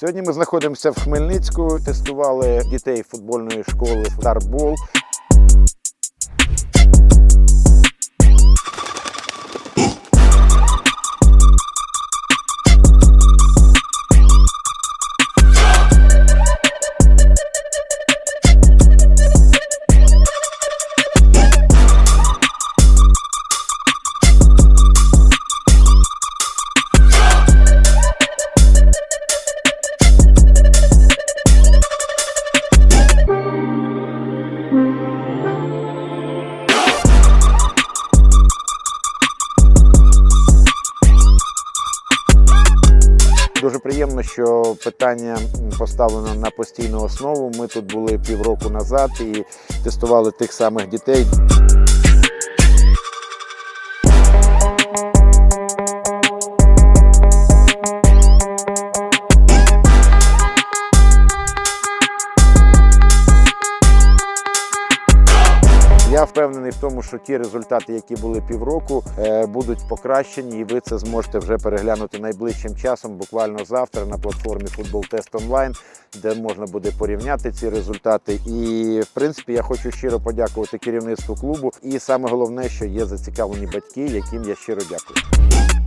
Сьогодні ми знаходимося в Хмельницьку, тестували дітей футбольної школи Старбол. Дуже приємно, що питання поставлено на постійну основу. Ми тут були півроку назад і тестували тих самих дітей. Я впевнений в тому, що ті результати, які були півроку, е, будуть покращені, і ви це зможете вже переглянути найближчим часом, буквально завтра на платформі Футбол Тест Онлайн, де можна буде порівняти ці результати. І в принципі я хочу щиро подякувати керівництву клубу. І саме головне, що є зацікавлені батьки, яким я щиро дякую.